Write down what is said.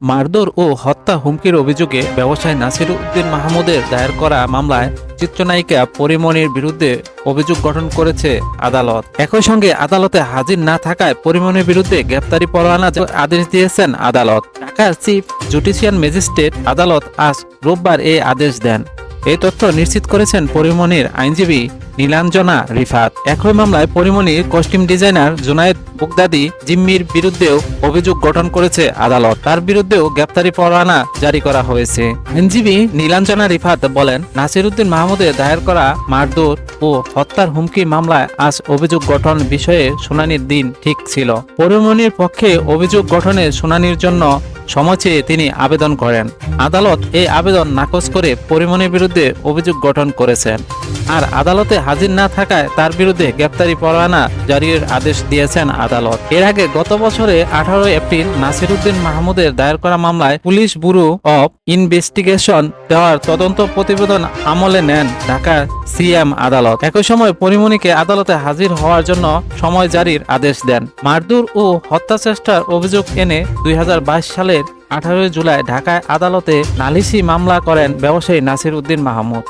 মারধর ও হত্যা হুমকির অভিযোগে ব্যবসায়ী নাসির উদ্দিন মাহমুদের দায়ের করা মামলায় চিত্রনায়িকা পরিমণির বিরুদ্ধে অভিযোগ গঠন করেছে আদালত। একই সঙ্গে আদালতে হাজির না থাকায় পরিমণির বিরুদ্ধে গ্রেপ্তারি পরোয়ানা আদেশ দিয়েছেন আদালত। ঢাকার চিফ জুডিশিয়াল ম্যাজিস্ট্রেট আদালত আজ রোববার এই আদেশ দেন। এই তথ্য নিশ্চিত করেছেন পরিমনির আইনজীবী নীলাঞ্জনা রিফাত। একই মামলায় পরিমণির কস্টিউম ডিজাইনার জুনায়েদ বুগদাদি জিম্মির বিরুদ্ধেও অভিযোগ গঠন করেছে আদালত। তার বিরুদ্ধেও গ্রেপ্তারি পরোয়ানা জারি করা হয়েছে। আইনজীবী নীলাঞ্জনা রিফাত বলেন নাসিরুদ্দিন মাহমুদের দায়ের করা মারধর ও হত্যার হুমকি মামলায় আজ অভিযোগ গঠন বিষয়ে শুনানির দিন ঠিক ছিল। পরিমণির পক্ষে অভিযোগ গঠনের শুনানির জন্য সময় চেয়ে তিনি আবেদন করেন। আদালত এই আবেদন নাকচ করে পরিমণির বিরুদ্ধে অভিযোগ গঠন করেছেন। আর আদালতে হাজির না থাকায় তার বিরুদ্ধে গ্রেপ্তারি পরোয়ানা জারির আদেশ দিয়েছেন আদালত। এর আগে গত বছরে আঠারো এপ্রিল নাসির উদ্দিন মাহমুদের দায়ের করা মামলায় পুলিশ ব্যুরো অব ইনভেস্টিগেশন দেওয়ার তদন্ত প্রতিবেদন আমলে নেন ঢাকার সিএম আদালত। একই সময় পরিমণিকে আদালতে হাজির হওয়ার জন্য সময় জারির আদেশ দেন। মারদুর ও হত্যা চেষ্টার অভিযোগ এনে দুই হাজার বাইশ সালের আঠারোই জুলাই ঢাকায় আদালতে নালিশি মামলা করেন ব্যবসায়ী নাসির উদ্দিন মাহমুদ।